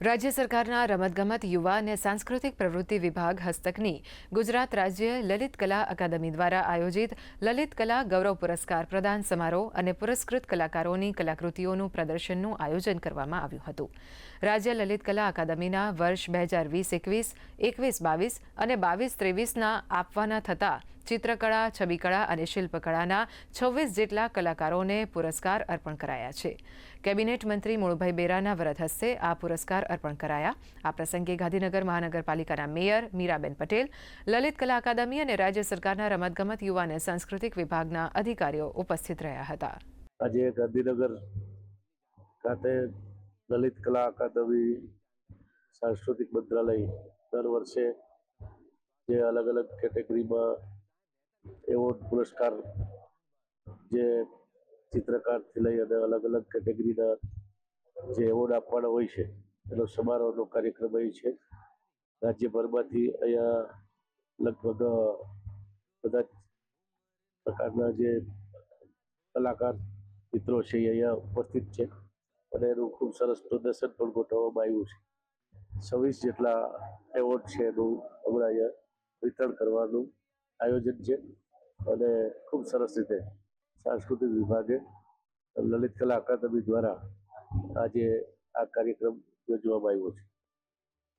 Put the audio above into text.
રાજ્ય સરકારના રમતગમત યુવા અને સાંસ્કૃતિક પ્રવૃત્તિ વિભાગ હસ્તકની ગુજરાત રાજ્ય લલિત કલા અકાદમી દ્વારા આયોજિત લલિત કલા ગૌરવ પુરસ્કાર પ્રદાન સમારોહ અને પુરસ્કૃત કલાકારોની કલાકૃતિઓનું પ્રદર્શનનું આયોજન કરવામાં આવ્યું હતું. રાજ્ય લલિત કલા અકાદમીના વર્ષ બે હજાર વીસ, એકવીસ એકવીસ, બાવીસ અને બાવીસ, ત્રેવીસના આપવાના થતા ચિત્રકળા, છબીકળા અને શિલ્પકળાના છવ્વીસ જેટલા કલાકારોને પુરસ્કાર અર્પણ કરાયા છે. કેબિનેટ મંત્રી મુળુભાઈ બેરાના વરદ હસ્તે આ પુરસ્કાર અર્પણ કરાયા. આ પ્રસંગે ગાંધીનગર મહાનગરપાલિકાના મેયર મીરાબેન પટેલ, લલિત કલા અકાદમી અને રાજ્ય સરકારના રમતગમત યુવા અને સાંસ્કૃતિક વિભાગના અધિકારીઓ ઉપસ્થિત રહ્યા હતા. આજે ગાંધીનગર ખાતે લલિત કલા અકાદમી સાંસ્કૃતિક મંત્રાલય દર વર્ષે જે અલગ અલગ કેટેગરીમાં એવોર્ડ પુરસ્કાર જે ચિત્રકારથી લઈ અને અલગ અલગ કેટેગરીના જે એવોર્ડ આપવાના હોય છે, એનો સમારોહનો કાર્યક્રમ અહીં છે. રાજ્યભરમાંથી અહીંયા લગભગ બધા પ્રકારના જે કલાકાર મિત્રો છે અહીંયા ઉપસ્થિત છે અને એનું ખૂબ સરસ પ્રદર્શન પણ ગોઠવવામાં આવ્યું છે. છવ્વીસ જેટલા એવોર્ડ છે એનું હમણાં અહીંયા વિતરણ કરવાનું. આયોજન છે અને ખૂબ સરસ રીતે સાંસ્કૃતિક વિભાગે લલિત કલા અકાદમી દ્વારા આજે આ કાર્યક્રમ યોજવામાં આવ્યો છે.